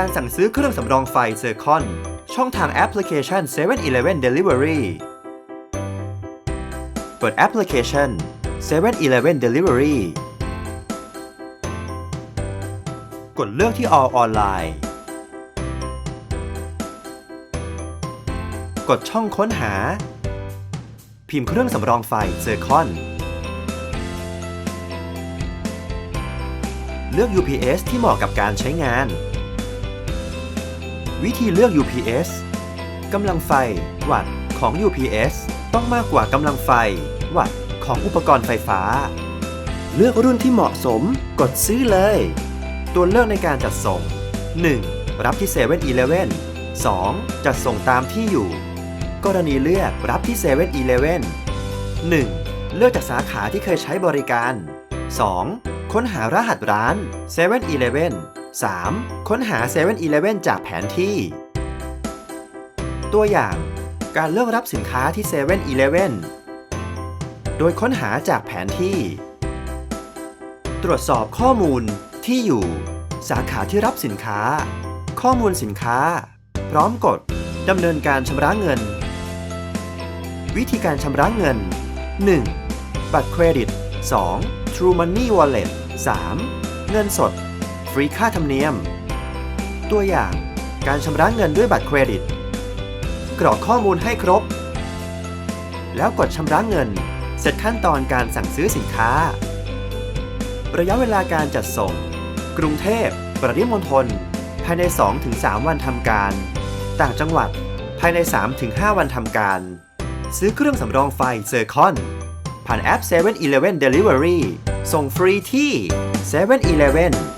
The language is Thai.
การสั่งซื้อเครื่องสำรองไฟเซอร์คอน ช่องทางแอปพลิเคชัน7 e เ e ่ e อ Delivery เปิดแอปพลิเคชัน7 e เ e ่ e อ Delivery กดเลือกที่ All ออนไลน์กดช่องค้นหา พิมพ์เครื่องสำรองไฟเซอร์คอนเลือก UPS ที่เหมาะกับการใช้งาน วิธีเลือก UPS กำลังไฟ วัตต์ของ UPS ต้องมากกว่ากำลังไฟ วัตต์ของอุปกรณ์ไฟฟ้า เลือกรุ่นที่เหมาะสม กดซื้อเลย ตัวเลือกในการจัดส่ง 1. รับที่7 e เ e ่ e อ 2. จัดส่งตามที่อยู่ กรณีเลือกรับที่7 e เ e ่ e 1. เลือกจากสาขาที่เคยใช้บริการ 2. ค้นหารหัสร้าน7 e เ e ่ e 3. ค้นหา7 e เ e ่ e จากแผนที่ ตัวอย่าง การเลือกรับสินค้าที่7 e เ e ่ e โดยค้นหาจากแผนที่ ตรวจสอบข้อมูล ที่อยู่ สาขาที่รับสินค้า ข้อมูลสินค้า พร้อมกดดำเนินการชำระเงิน วิธีการชำระเงิน 1. บัตรเครดิต 2. True Money Wallet 3. เงินสด ฟรีค่าธรรมเนียม ตัวอย่างการชำระเงินด้วยบัตรเครดิต กรอกข้อมูลให้ครบ แล้วกดชำระเงิน เสร็จขั้นตอนการสั่งซื้อสินค้า ระยะเวลาการจัดส่ง กรุงเทพปริมณฑลภายใน 2-3 วันทำการ ต่างจังหวัดภายใน 3-5 วันทำการ ซื้อเครื่องสำรองไฟเซอร์คอน ผ่านแอป7 e เ e ่ e Delivery ส่งฟรีที่7 e เ e ่ e